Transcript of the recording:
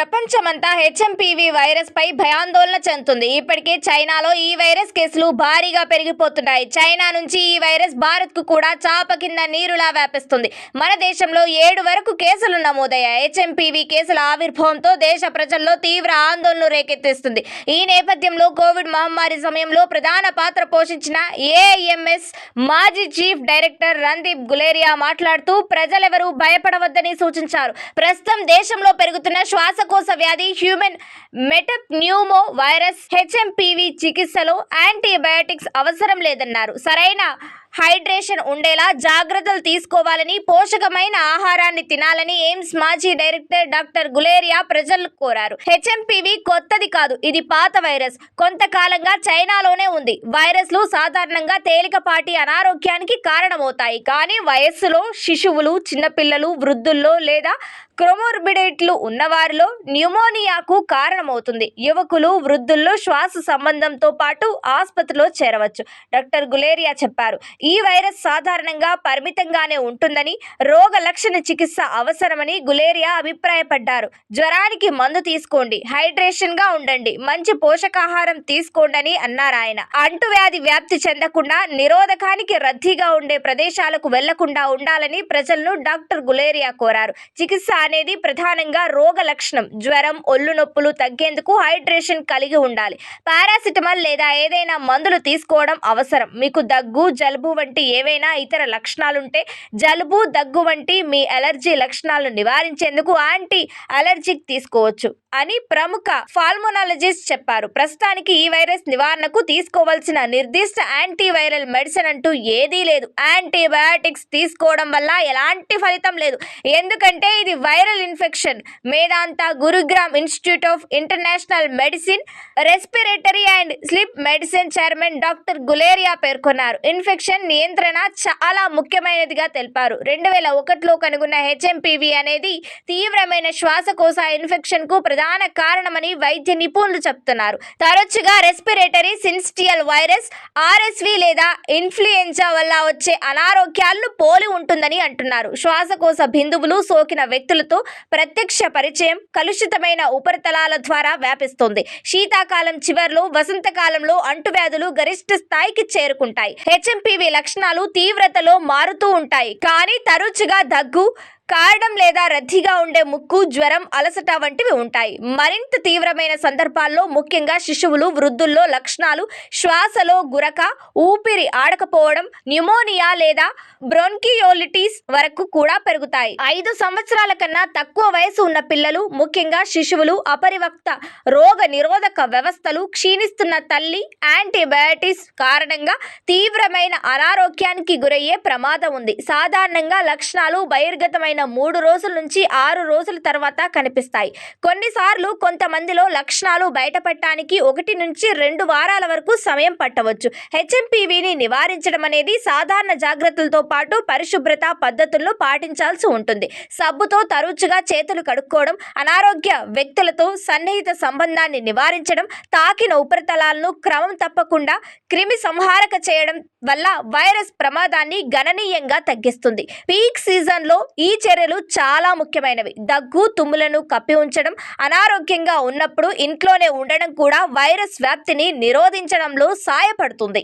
ಅವರ ప్రపంచమంతా HMPV virus పై భయాందోళన చెందుతుంది. ఇప్పటికే చైనాలో ఈ వైరస్ కేసులు భారీగా పెరిగిపోతున్నాయి. చైనా నుంచి ఈ వైరస్ భారత్కు కూడా చాప కింద నీరులా వ్యాపిస్తుంది. మన దేశంలో ఏడు వరకు కేసులు నమోదయ్యాయి. హెచ్ఎంపీవీ కేసుల ఆవిర్భావంతో దేశ ప్రజల్లో తీవ్ర ఆందోళన రేకెత్తిస్తుంది. ఈ నేపథ్యంలో కోవిడ్ మహమ్మారి సమయంలో ప్రధాన పాత్ర పోషించిన ఏఎంఎస్ మాజీ చీఫ్ డైరెక్టర్ రందీప్ గులేరియా మాట్లాడుతూ ప్రజలెవరూ భయపడవద్దని సూచించారు. ప్రస్తుతం దేశంలో పెరుగుతున్న శ్వాసకోశ వ్యాధి human metapneumovirus HMPV చికిత్సలో యాంటీబయాటిక్స్ అవసరం లేదన్నారు. సరైన హైడ్రేషన్ ఉండేలా జాగ్రత్తలు తీసుకోవాలని పోషకమైన ఆహారాన్ని తినాలని ఎయిమ్స్ మాజీ డైరెక్టర్ డాక్టర్ గులేరియా ప్రజలకు కోరారు. హెచ్ఎంపీవీ కొత్తది కాదు ఇది పాత వైరస్. కొంతకాలంగా చైనాలోనే ఉంది. వైరస్లు సాధారణంగా తేలికపాటి అనారోగ్యానికి కారణమవుతాయి. కానీ వయస్సులో శిశువులు చిన్నపిల్లలు వృద్ధుల్లో లేదా క్రొమోర్బిడేట్లు ఉన్నవారిలో న్యూమోనియాకు కారణమవుతుంది. యువకులు వృద్ధుల్లో శ్వాస సంబంధంతో పాటు ఆసుపత్రిలో చేరవచ్చు. డాక్టర్ గులేరియా చెప్పారు ఈ వైరస్ సాధారణంగా పరిమితంగానే ఉంటుందని రోగ లక్షణ చికిత్స అవసరమని గులేరియా అభిప్రాయపడ్డారు. జ్వరానికి మందు తీసుకోండి హైడ్రేషన్గా ఉండండి మంచి పోషకాహారం తీసుకోండి అన్నారు ఆయన. అంటువ్యాధి వ్యాప్తి చెందకుండా నిరోధకానికి రద్దీగా ఉండే ప్రదేశాలకు వెళ్ళకుండా ఉండాలని ప్రజలను డాక్టర్ గులేరియా కోరారు. చికిత్స అనేది ప్రధానంగా రోగ లక్షణం జ్వరం ఒళ్ళు నొప్పులు తగ్గేందుకు హైడ్రేషన్ కలిగి ఉండాలి. పారాసిటమాల్ లేదా ఏదైనా మందులు తీసుకోవడం అవసరం. మీకు దగ్గు జలుబు వంటి ఏవైనా ఇతర లక్షణాలుంటే జలుబు దగ్గు వంటి మీ అలర్జీ లక్షణాలను నివారించేందుకు యాంటీ అలర్జిక్ తీసుకోవచ్చు అని ప్రముఖ ఫాల్మోనాలజిస్ట్ చెప్పారు. ప్రస్తుతానికి ఈ వైరస్ నివారణకు తీసుకోవాల్సిన నిర్దిష్ట యాంటీవైరల్ మెడిసిన్ అంటూ ఏదీ లేదు. యాంటీబయాటిక్స్ తీసుకోవడం వల్ల ఎలాంటి ఫలితం లేదు. ఎందుకంటే ఇది viral infection. Medanta Gurugram institute of international medicine respiratory and sleep medicine chairman doctor Guleria పేర్కొన్నారు. ఇన్ఫెక్షన్ నియంత్రణ చాలా ముఖ్యమైనదిగా తెలిపారు. రెండు వేల ఒకటిలో కనుగొన్న హెచ్ఎంపీవీ అనేది తీవ్రమైన శ్వాసకోశ ఇన్ఫెక్షన్కు ప్రధాన కారణమని వైద్య నిపుణులు చెప్తున్నారు. తరచుగా రెస్పిరేటరీ సిన్స్టియల్ వైరస్ ఆర్ఎస్వి లేదా ఇన్ఫ్లుయెంజా వల్ల వచ్చే అనారోగ్యాలను పోలి ఉంటుందని అంటున్నారు. శ్వాసకోశ బిందువులు సోకిన వ్యక్తులతో ప్రత్యక్ష పరిచయం కలుషితమైన ఉపరితలాల ద్వారా వ్యాపిస్తుంది. శీతాకాలం చివర్లో వసంతకాలంలో అంటువ్యాధులు గరిష్ట స్థాయికి చేరుకుంటాయి. హెచ్ఎంపీవీ లక్షణాలు తీవ్రతలో మారుతూ ఉంటాయి. కానీ తరచుగా దగ్గు కారడం లేదా రద్దీగా ఉండే ముక్కు జ్వరం అలసట వంటివి ఉంటాయి. మరింత తీవ్రమైన సందర్భాల్లో ముఖ్యంగా శిశువులు వృద్ధుల్లో లక్షణాలు శ్వాసలో గురక ఊపిరి ఆడకపోవడం న్యూమోనియా లేదా బ్రోన్కియోలిటిస్ వరకు కూడా పెరుగుతాయి. ఐదు సంవత్సరాల కన్నా తక్కువ వయసు ఉన్న పిల్లలు ముఖ్యంగా శిశువులు అపరివక్త రోగ నిరోధక వ్యవస్థలు క్షీణిస్తున్న తల్లి యాంటీబయాటిక్స్ కారణంగా తీవ్రమైన అనారోగ్యానికి గురయ్యే ప్రమాదం ఉంది. సాధారణంగా లక్షణాలు బహిర్గతమైన మూడు రోజుల నుంచి ఆరు రోజుల తర్వాత కనిపిస్తాయి. కొన్నిసార్లు కొంతమందిలో లక్షణాలు బయటపడటానికి ఒకటి నుంచి రెండు వారాల వరకు సమయం పట్టవచ్చు. హెచ్ఎంపీవీని నివారించడం అనేది సాధారణ జాగ్రత్తలతో పాటు పరిశుభ్రత పద్ధతులను పాటించాల్సి ఉంటుంది. సబ్బుతో తరచుగా చేతులు కడుక్కోవడం అనారోగ్య వ్యక్తులతో సన్నిహిత సంబంధాన్ని నివారించడం తాకిన ఉపరితలాలను క్రమం తప్పకుండా క్రిమి సంహారక చేయడం వల్ల వైరస్ ప్రమాదాన్ని గణనీయంగా తగ్గిస్తుంది. పీక్ సీజన్లో ఈ చర్యలు చాలా ముఖ్యమైనవి. దగ్గు తుమ్ములను కప్పి ఉంచడం అనారోగ్యంగా ఉన్నప్పుడు ఇంట్లోనే ఉండడం కూడా వైరస్ వ్యాప్తిని నిరోధించడంలో సాయపడుతుంది.